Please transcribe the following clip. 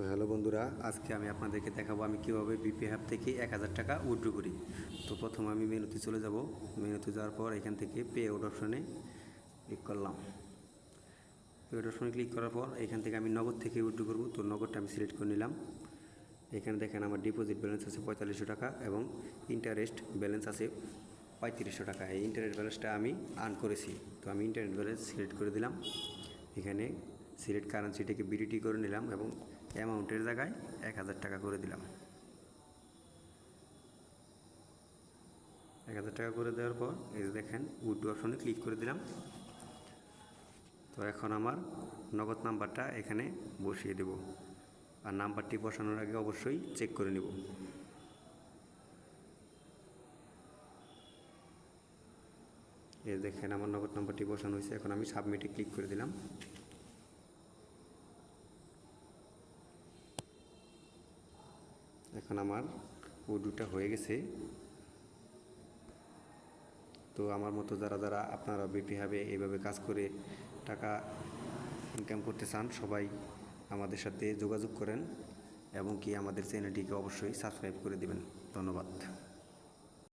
তো হ্যালো বন্ধুরা, আজকে আমি আপনাদেরকে দেখাবো আমি কীভাবে বিপি অ্যাপ থেকে এক হাজার টাকা উইথড্র করি। তো প্রথম আমি মেনুতে চলে যাব। মেনুতে যাওয়ার পর এখান থেকে পে আউট অপশনে ক্লিক করলাম। পে আউট অপশনে ক্লিক করার পর এখান থেকে আমি নগদ থেকে উইথড্র করব। তো নগদটা আমি সিলেক্ট করে নিলাম। এখানে দেখেন আমার ডিপোজিট ব্যালেন্স আছে পঁয়তাল্লিশশো টাকা এবং ইন্টারেস্ট ব্যালেন্স আছে পঁয়ত্রিশশো টাকা। এই ইন্টারনেট ব্যালেন্সটা আমি আর্ন করেছি। তো আমি ইন্টারনেট ব্যালেন্স সিলেক্ট করে দিলাম। এখানে সিলেক্ট কারেন্সিটাকে বিডিটি করে নিলাম এবং অ্যামাউন্টের জায়গায় এক হাজার টাকা করে দিলাম। এক হাজার টাকা করে দেওয়ার পর এই যে দেখেন উড অপশনে ক্লিক করে দিলাম। তো এখন আমার নগদ নাম্বারটা এখানে বসিয়ে দেব। আর নাম্বারটি বসানোর আগে অবশ্যই চেক করে নেব। এই দেখেন আমার নগদ নাম্বারটি বসানো হয়েছে, এখন আমি সাবমিটে ক্লিক করে দিলাম। এখন আমার উডুটা হয়ে গেছে। তো আমার মতো যারা যারা আপনারা বিপিভাবে এইভাবে কাজ করে টাকা ইনকাম করতে চান, সবাই আমাদের সাথে যোগাযোগ করেন এবং কি আমাদের চ্যানেলটিকে অবশ্যই সাবস্ক্রাইব করে দেবেন। ধন্যবাদ।